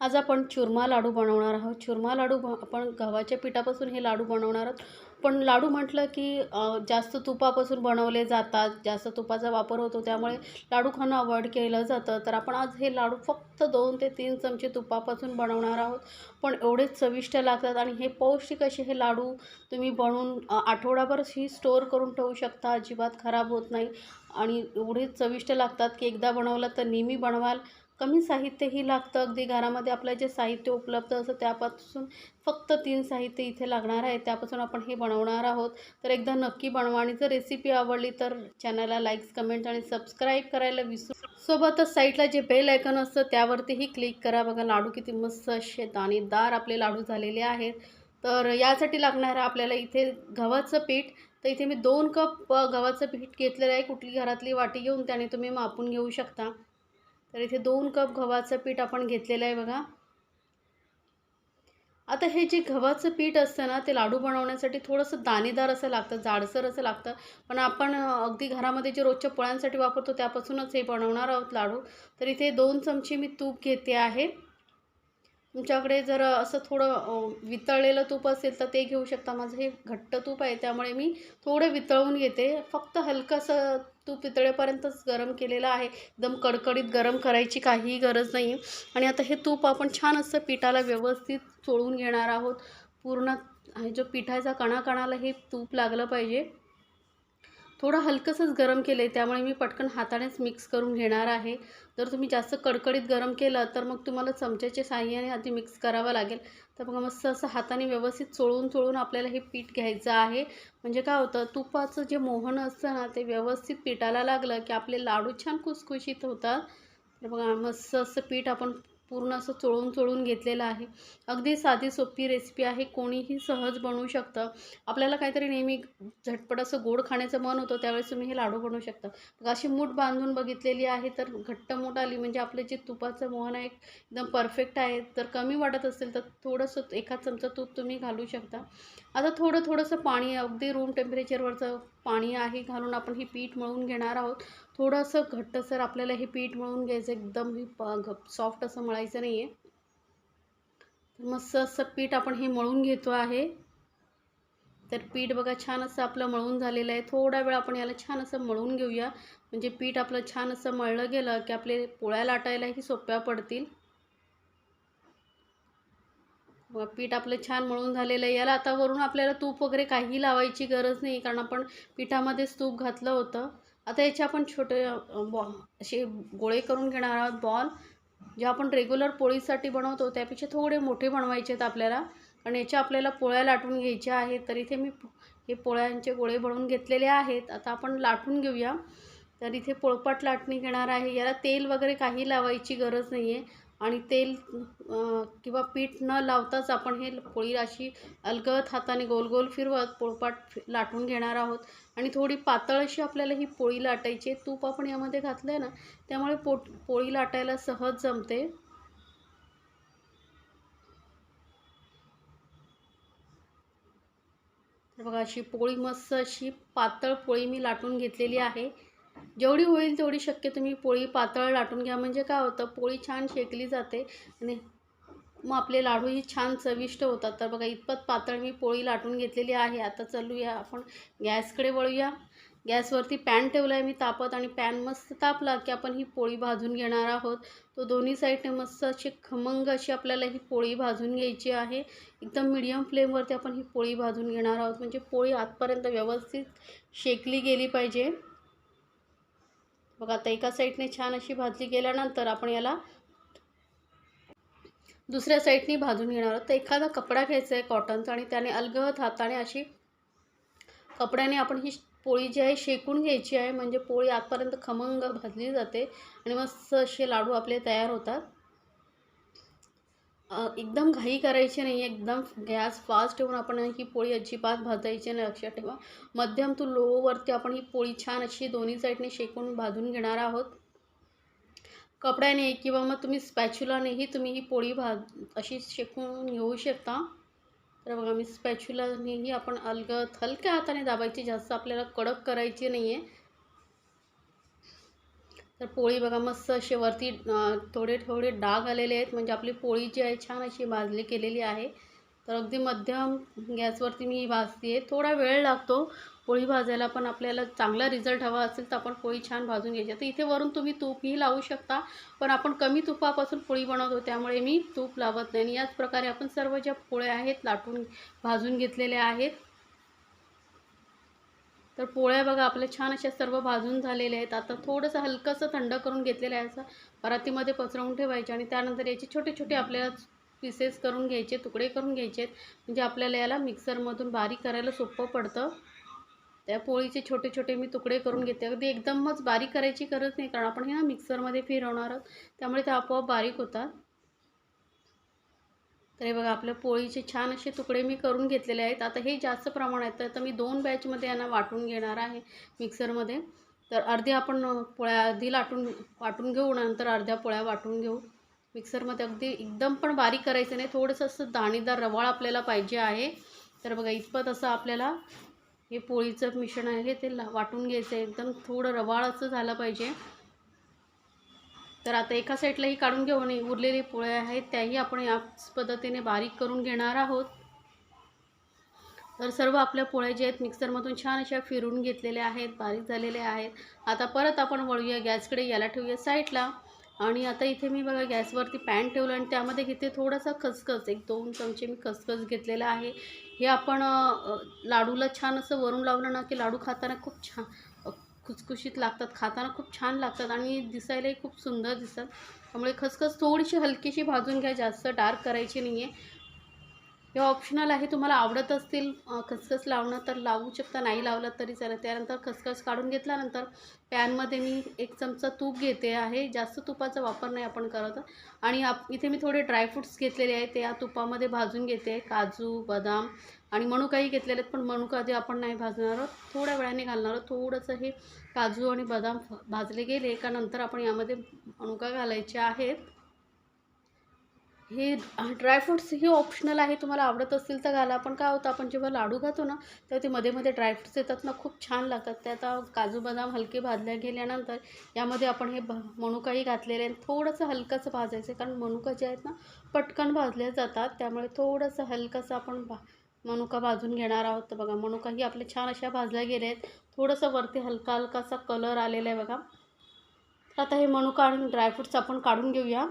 आज आपण चुरमा लाडू बनवणार आहोत. चुरमा लाडू आपण गव्हाच्या पिठापासून हे लाडू बनवणार आहोत. पण लाडू म्हटलं की जास्त तुपापासून बनवले जातात जास्त तुपाचा वापर होतो त्यामुळे लाडू खाणं अवॉइड केलं जातं. तर आपण आज हे लाडू फक्त दोन ते तीन चमचे तुपापासून बनवणार आहोत. पण एवढेच चविष्ट लागतात आणि हे पौष्टिक असे हे लाडू तुम्ही बनवून आठवडाभर ही स्टोअर करून ठेवू शकता. अजिबात खराब होत नाही. आणि एवढे चविष्ट लागतात की एकदा बनवलं तर नेहमी बनवाल. कमी साहित्यही लागतं. अगदी घरामध्ये आपलं जे साहित्य उपलब्ध असतं त्यापासून फक्त तीन साहित्य इथे लागणार आहे त्यापासून आपण हे बनवणार आहोत. तर एकदा नक्की बनवा आणि जर रेसिपी आवडली तर चॅनलला लाईक्स कमेंट आणि सबस्क्राईब करायला विसरू सोबतच साईडला जे बेल आयकन असतं त्यावरतीही क्लिक करा. बघा लाडू किती मस्त असे दाणेदार आपले लाडू झालेले आहेत. तर यासाठी लागणार आहे आपल्याला इथे गव्हाचं पीठ. तर इथे मी दोन कप गव्हाचं पीठ घेतलेलं आहे. कुठली घरातली वाटी घेऊन त्याने तुम्ही मापून घेऊ शकता. तर इथे दोन कप गव्हाचं पीठ आपण घेतलेलं आहे बघा. आता हे जे गव्हाचं पीठ असतं ना ते लाडू बनवण्यासाठी थोडंसं दाणेदार असं लागतं जाडसर असं लागतं. पण आपण अगदी घरामध्ये जे रोजच्या पोळ्यांसाठी वापरतो त्यापासूनच हे बनवणार आहोत लाडू. तर इथे दोन चमचे मी तूप घेते आहे. तुमच्याकडे जर असं थोडं वितळलेलं तूप असेल तर ते घेऊ शकता. माझं हे घट्ट तूप आहे त्यामुळे मी थोडं वितळवून घेते. फक्त हलकंसं तूप वितळेपर्यंतच गरम केलेलं आहे. एकदम कडकडीत गरम करायची काहीही गरज नाही आणि आता हे तूप आपण छान असं पिठाला व्यवस्थित चोळून घेणार आहोत. पूर्ण जो पिठाचा कणाकणाला हे तूप लागलं पाहिजे. थोडं हलकंसंच गरम केलं आहे त्यामुळे मी पटकन हातानेच मिक्स करून घेणार आहे. जर तुम्ही जास्त कडकडीत गरम केलं तर मग तुम्हाला चमच्याच्या साह्याने आधी मिक्स करावं लागेल. तर बघा मस्त असं हाताने व्यवस्थित चोळून चोळून आपल्याला हे पीठ घ्यायचं आहे. म्हणजे काय होतं तुपाचं जे मोहन असतं ना ते व्यवस्थित पिठाला लागलं की आपले लाडू छान कुसकुशीत होतात. तर बघा मस्त असं पीठ आपण पूर्ण असं चोळून चोळून घेतलेलं आहे. अगदी साधी सोपी रेसिपी आहे. कोणीही सहज बनवू शकतं. आपल्याला काहीतरी नेहमी झटपट असं गोड खाण्याचं मन होतं त्यावेळेस तुम्ही हे लाडू बनवू शकता. मग अशी मूठ बांधून बघितलेली आहे तर घट्ट मूठ आली म्हणजे आपलं जे तुपाचं मोहन आहे एकदम परफेक्ट आहे. तर कमी वाटत असेल तर थोडंसं एका चमचा तूप तुम्ही घालू शकता. आता थोडं थोडंसं पाणी अगदी रूम टेम्परेचरवरचं पाणी आहे. घालून आपण हे पीठ मळून घेणार आहोत. थोडंसं घट्टसर आपल्याला हे पीठ मळून घ्यायचं एकदम ही सॉफ्ट असं मळायचं नाही आहे मस्त असं पीठ आपण हे मळून घेतो आहे. तर पीठ बघा छान असं आपलं मळून झालेलं आहे. थोडा वेळ आपण याला छान असं मळून घेऊया. म्हणजे पीठ आपलं छान असं मळलं गेलं की आपले पोळ्या लाटायलाही सोप्या पडतील. पीठ आपलं छान मळून झालेलं आहे. याला आता वरून आपल्याला तूप वगैरे काही लावायची गरज नाही कारण आपण पिठामध्येच तूप घातलं होतं. आता याचे आपण छोटे बॉ असे गोळे करून घेणार आहोत बॉल. जे आपण रेग्युलर पोळीसाठी बनवतो त्यापेक्षा थोडे मोठे बनवायचे आहेत आपल्याला. कारण याच्या आपल्याला पोळ्या लाटून घ्यायच्या आहेत. तर इथे मी हे पोळ्यांचे गोळे बनवून घेतलेले आहेत. आता आपण लाटून घेऊया. तर इथे पोळपाट लाटणी घेणार आहे. याला तेल वगैरे काही लावायची गरज नाही आहे आणि तेल किंवा पीठ न लावताच आपण हे पोळी अशी अलगद हाताने गोल गोल फिरवत पोळपाट लाटून घेणार आहोत. आणि थोडी पातळ अशी आपल्याला ही पोळी लाटायची आहे. तूप आपण यामध्ये घातलं आहे ना त्यामुळे पोट पोळी लाटायला सहज जमते. तर बघा अशी पोळी मस्त अशी पातळ पोळी मी लाटून घेतलेली आहे. जेवढी होईल तेवढी शक्य तुम्ही पोळी पातळ लाटून घ्या. म्हणजे काय होतं पोळी छान शेकली जाते आणि मग आपले लाडूही छान चविष्ट होतात. तर बघा इतपत पातळ मी पोळी लाटून घेतलेली आहे. आता चालूया आपण. गॅसकडे वळूया. गॅसवरती पॅन ठेवला आहे मी तापत आणि पॅन मस्त तापला की आपण ही पोळी भाजून घेणार आहोत. तो दोन्ही साईडने मस्त अशी खमंग अशी आपल्याला ही पोळी भाजून घ्यायची आहे. एकदम मिडियम फ्लेमवरती आपण ही पोळी भाजून घेणार आहोत. म्हणजे पोळी आतपर्यंत व्यवस्थित शेकली गेली पाहिजे. बघा आता एका साईडने छान अशी भाजली गेल्यानंतर आपण याला दुसऱ्या साईडने भाजून घेणार आहोत. तर एखादा कपडा घ्यायचा आहे कॉटनचा आणि त्याने अलगद हाताने अशी कपड्याने आपण ही पोळी जी आहे शेकून घ्यायची आहे. म्हणजे पोळी आतपर्यंत खमंग भाजली जाते आणि मस्त असे लाडू आपले तयार होतात. एकदम घाई करायची नाही एकदम गॅस फास्ट ठेवून आपण ही पोळी अजिबात भाजायची नाही लक्षात ठेवा. मध्यम टू लोवरती आपण ही पोळी छान अशी दोन्ही साईडने शेकून भाजून घेणार आहोत. कपड्याने किंवा मग तुम्ही स्पॅच्युलानेही तुम्ही ही पोळी भाज अशी शेकून घेऊ शकता. तर बघा मी स्पॅच्युलानेही आपण अलग हलक्या हाताने दाबायची जास्त आपल्याला कडक करायची नाही आहे तर पोळी बघा मस्त असे वरती थोडे थोडे डाग आलेले आहेत. म्हणजे आपली पोळी जी आहे छान अशी भाजली केलेली आहे. तर अगदी मध्यम गॅसवरती मी भाजते आहे थोडा वेळ लागतो पोळी भाजायला पण आपल्याला चांगला रिझल्ट हवा असेल तर आपण पोळी छान भाजून घ्यायची. तर इथे वरून तुम्ही तूपही लावू शकता पण आपण कमी तुपापासून पोळी बनवतो त्यामुळे मी तूप लावत नाही. आणि याच प्रकारे आपण सर्व ज्या पोळ्या आहेत लाटून भाजून घेतलेल्या आहेत तर पोळ्या बघा आपल्या छान अशा सर्व भाजून झालेल्या आहेत. आता थोडंसं हलकंसं थंड करून घेतलेलं आहे असं परातीमध्ये पसरवून ठेवायचे आणि त्यानंतर याचे छोटे छोटे आपल्याला पीसेस करून घ्यायचे तुकडे करून घ्यायचे आहेत. म्हणजे आपल्याला याला मिक्सरमधून बारीक करायला सोपं पडतं. त्या पोळीचे छोटे छोटे मी तुकडे करून घेते. अगदी एकदमच बारीक करायची गरज नाही कारण आपण हे ना मिक्सरमध्ये फिरवणार आहोत. त्यामुळे ते आपोआप बारीक होतात. तर हे बघा आपल्या पोळीचे छान असे तुकडे मी करून घेतलेले आहेत. आता हे जास्त प्रमाण आहेत तर आता मी दोन बॅचमध्ये यांना वाटून घेणार आहे मिक्सरमध्ये तर अर्ध्या आपण पोळ्या आधी लाटून वाटून घेऊ नंतर अर्ध्या पोळ्या वाटून घेऊ. मिक्सरमध्ये अगदी एकदम पण बारीक करायचं नाही थोडंसं असं दाणेदार रवाळ आपल्याला पाहिजे आहे. तर बघा इतपत असं आपल्याला हे पोळीचं मिश्रण आहे ते ला वाटून घ्यायचं आहे. एकदम थोडं रवाळ असं झालं पाहिजे. तर आता एका साईडलाही काढून घेऊ आणि उरलेली पोळ्या आहेत त्याही आपण याच पद्धतीने बारीक करून घेणार आहोत. तर सर्व आपल्या पोळ्या ज्या आहेत मिक्सरमधून छान अशा फिरून घेतलेल्या आहेत बारीक झालेल्या आहेत. आता परत आपण वळूया गॅसकडे याला ठेवूया साईडला. आणि आता इथे मी बघा गॅसवरती पॅन ठेवलं आणि त्यामध्ये घेते थोडासा खसखस एक दोन चमचे मी खसखस घेतलेला आहे. हे आपण लाडूला छान असं वरून लावलं ना की लाडू खाताना खूप छान खुसखुशीत लागतात खाताना खूप छान लागतात आणि दिसायलाही खूप सुंदर दिसतात. त्यामुळे खसखस थोडीशी हलकीशी भाजून घ्या जास्त डार्क करायची नाही आहे हे ऑप्शनल आहे तुम्हाला आवडत असतील खसखस लावणं तर लावू शकता नाही लावलं तरी चालेल. त्यानंतर खसखस काढून घेतल्यानंतर पॅनमध्ये मी एक चमचा तूप घेते आहे. जास्त तुपाचा वापर नाही आपण करत. आणि आप इथे मी थोडे ड्रायफ्रूट्स घेतलेले आहेत ते या तुपामध्ये भाजून घेते. काजू बदाम आणि मनुकाही घेतलेले आहेत पण मनुका आधी आपण नाही भाजणार आहोत. थोड्या वेळाने घालणार आहोत. थोडंसं हे काजू आणि बदाम भाजले गेले का नंतर आपण यामध्ये मनुका घालायचे आहेत. हे ड्रायफ्रूट्स हे ऑप्शनल आहे. तुम्हाला आवडत असतील तर घाला. पण काय होतं आपण जेव्हा लाडू खातो ना तेव्हा ते मध्ये मध्ये ड्रायफ्रूट्स येतात ना खूप छान लागतात. ते आता काजू बदाम हलके भाजल्या गेल्यानंतर यामध्ये आपण हे भ मनुकाही घातलेले आहे थोडंसं हलकंसं भाजायचं आहे कारण मनुका जे आहेत ना पटकन भाजल्या जातात. त्यामुळे थोडंसं हलकंसं आपण भा मनुका भाजून घेणार आहोत. तर बघा मनुकाही आपले छान अशा भाजल्या गेल्या आहेत थोडंसं वरती हलका हलकासा कलर आलेला आहे बघा. तर आता हे मनुका आणि ड्रायफ्रूट्स आपण काढून घेऊया.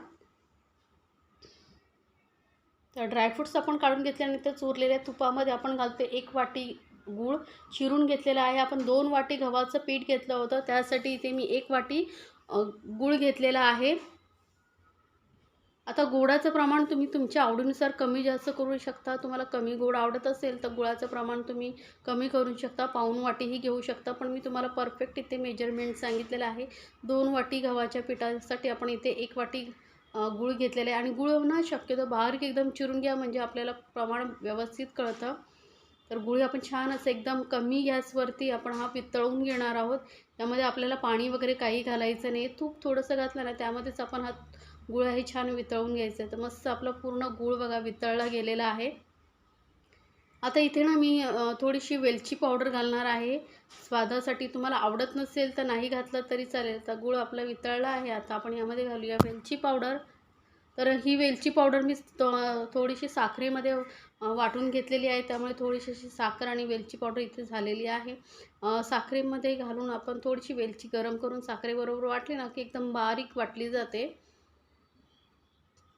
तर ड्रायफ्रूट्स आपण काढून घेतल्यानंतर चुरलेल्या तुपामध्ये आपण घालतो एक वाटी गूळ. चिरून घेतलेला आहे. आपण दोन वाटी गव्हाचं पीठ घेतलं होतं. त्यासाठी इथे मी एक वाटी गूळ घेतलेला आहे. आता गोडाचं प्रमाण तुम्ही तुमच्या आवडीनुसार कमी जास्त करू शकता. तुम्हाला कमी गोड आवडत असेल तर गुळाचं प्रमाण तुम्ही कमी करू शकता. पाऊण वाटीही घेऊ शकता. पण मी तुम्हाला परफेक्ट इथे मेजरमेंट सांगितलेलं आहे. दोन वाटी गव्हाच्या पिठासाठी आपण इथे एक वाटी गुळ गूळ घेतलेले आहे. आणि गुळ ना शक्यतो बारीक एकदम चिरून घ्या म्हणजे आपल्याला प्रमाण व्यवस्थित कळतं. तर गुळ आपण छान असं एकदम कमी गॅसवरती आपण हा पितळून घेणार आहोत. त्यामध्ये आपल्याला पाणी वगैरे काही घालायचं नाही. तूप थोडंसं घातलं ना त्यामध्येच आपण हा गुळ हे छान वितळून घ्यायचं आहे. तर मस्त आपला पूर्ण गूळ बघा वितळला गेलेला आहे. आता इथे ना मी थोडीशी वेलची पावडर घालणार आहे. स्वादासाठी तुम्हाला आवडत नसेल तर नाही घातलं तरी चालेल. तर गूळ आपला वितळला आहे. आता आपण यामध्ये घालूया वेलची पावडर. तर ही वेलची पावडर मी थोडीशी साखरेमध्ये वाटून घेतलेली आहे. त्यामुळे थोडीशी अशी साखर आणि वेलची पावडर इथे झालेली आहे. साखरेमध्ये घालून आपण थोडीशी वेलची गरम करून साखरेबरोबर वाटली ना की एकदम बारीक वाटली जाते.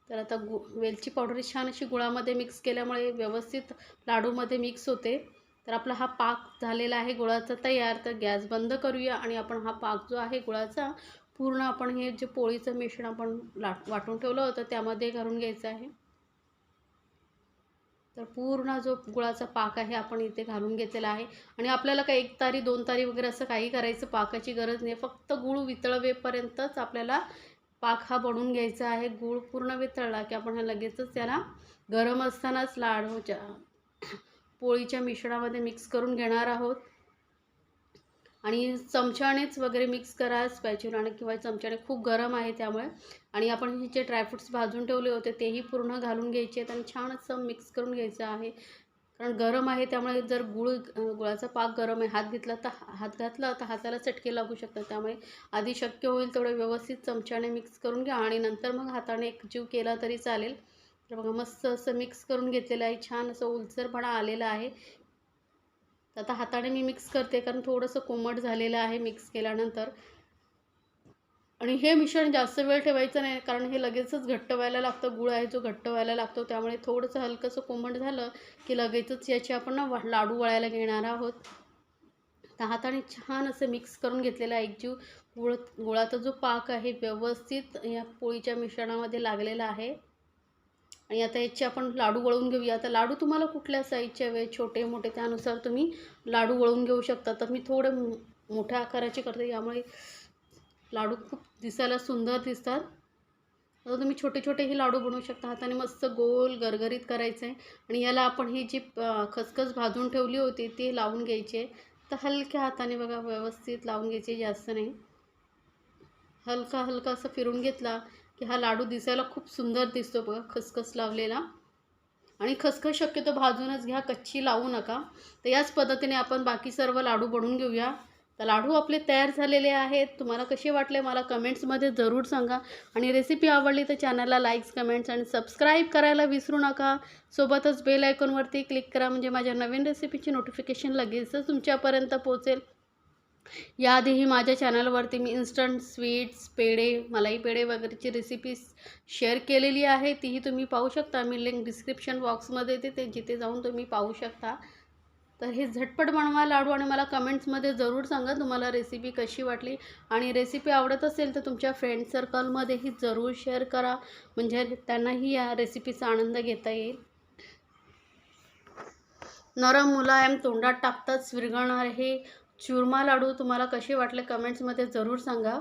तर आता गु वेलची पावडर छान अशी गुळामध्ये मिक्स केल्यामुळे व्यवस्थित लाडूमध्ये मिक्स होते. तर आपला हा पाक झालेला आहे गुळाचा तयार. तर गॅस बंद करूया आणि आपण हा पाक जो आहे गुळाचा पूर्ण आपण हे जे पोळीचं मिश्रण आपण लाट वाटून ठेवलं होतं त्यामध्ये घालून घ्यायचं आहे. तर पूर्ण जो गुळाचा पाक आहे आपण इथे घालून घेतलेला आहे. आणि आपल्याला काही एक तारी दोन तारी वगैरे असं काही करायचं पाकाची गरज नाही. फक्त गूळ वितळवेपर्यंतच आपल्याला पाक हा बनवून घ्यायचा आहे. गूळ पूर्ण वितळला की आपण हा लगेचच त्याला गरम असतानाच लाडूच्या पोळीच्या मिश्रणामध्ये मिक्स करून घेणार आहोत. आणि चमच्यानेच वगैरे मिक्स करा स्पॅच्युलाने किंवा चमच्याने खूप गरम आहे त्यामुळे. आणि आपण हे जे ड्रायफ्रुट्स भाजून ठेवले होते तेही पूर्ण घालून घ्यायचे आहेत आणि छान असं मिक्स करून घ्यायचं आहे. कारण गरम आहे त्यामुळे जर गुळ गुळाचा पाक गरम आहे हात घेतला तर हात घातला तर हाताला चटके लागू शकतात. त्यामुळे आधी शक्य होईल तेवढं व्यवस्थित चमच्याने मिक्स करून घ्या आणि नंतर मग हाताने एक जीव केला तरी चालेल. तर बघा मस्त असं मिक्स करून घेतलेलं आहे. छान असं उलसरपणा आलेला आहे. तर आता हाताने मी मिक्स करते कारण थोडंसं कोमट झालेलं आहे मिक्स केल्यानंतर. आणि हे मिश्रण जास्त वेळ ठेवायचं नाही कारण हे लगेचच घट्ट व्हायला लागतं गुळ आहे जो घट्ट व्हायला लागतो त्यामुळे थोडंसं हलकंसं कोमट झालं की लगेचच याची आपण ना वा- लाडू वळायला घेणार आहोत. तर हाताने छान असं मिक्स करून घेतलेला आहे एकजीव गुळ गुळाचा जो पाक आहे व्यवस्थित या पोळीच्या मिश्रणामध्ये लागलेला आहे. आणि आता याचे आपण लाडू वळून घेऊया. आता लाडू तुम्हाला कुठल्या साईजचे हवे? छोटे मोठे? त्यानुसार तुम्ही लाडू वळून घेऊ शकता. तर मी थोडे मो- मोठ्या आकाराचे करते. यामुळे लाडू खूप दिसायला सुंदर दिसतात. आता तुम्ही छोटे छोटेही लाडू बनवू शकता. हाताने मस्त गोल गरगरीत करायचं. आहे आणि याला आपण ही जी खसखस भाजून ठेवली होती ती लावून घ्यायची. आहे तर हलक्या हाताने बघा व्यवस्थित लावून घ्यायची जास्त नाही. हलका हलका असं फिरून घेतला की हा लाडू दिसायला खूप सुंदर दिसतो बघा खसखस लावलेला. आणि खसखस शक्यतो भाजूनच घ्या कच्ची लावू नका. तर याच पद्धतीने आपण बाकी सर्व लाडू बनवून घेऊया. तर लाडू आपले तयार झालेले आहेत. तुम्हाला कसे वाटले मला कमेंट्समध्ये जरूर सांगा. आणि रेसिपी आवडली तर चॅनलला लाईक्स कमेंट्स आणि सबस्क्राईब करायला विसरू नका. सोबतच बेल आयकॉनवरती क्लिक करा. म्हणजे माझ्या नवीन रेसिपीची नोटिफिकेशन लगेचच तुमच्यापर्यंत पोहोचेल. याआधीही माझ्या चॅनलवरती मी इन्स्टंट स्वीट्स पेढे मलाई पेढे वगैरेची रेसिपी शेअर केलेली आहे. तीही तुम्ही पाहू शकता. मी लिंक डिस्क्रिप्शन बॉक्समध्ये देते. जिथे जाऊन तुम्ही पाहू शकता. तर हे झटपट बनवा लाडू आणि मला कमेंट्समध्ये जरूर सांगा तुम्हाला रेसिपी कशी वाटली. आणि रेसिपी आवडत असेल तर तुमच्या फ्रेंड सर्कलमध्येही जरूर शेअर करा. म्हणजे त्यांनाही या रेसिपीचा आनंद घेता येईल. नरम मुलायम तोंडात टाकताच विरघळणार हे चुरमा लाडू तुम्हाला कसे वाटले कमेंट्समध्ये जरूर सांगा.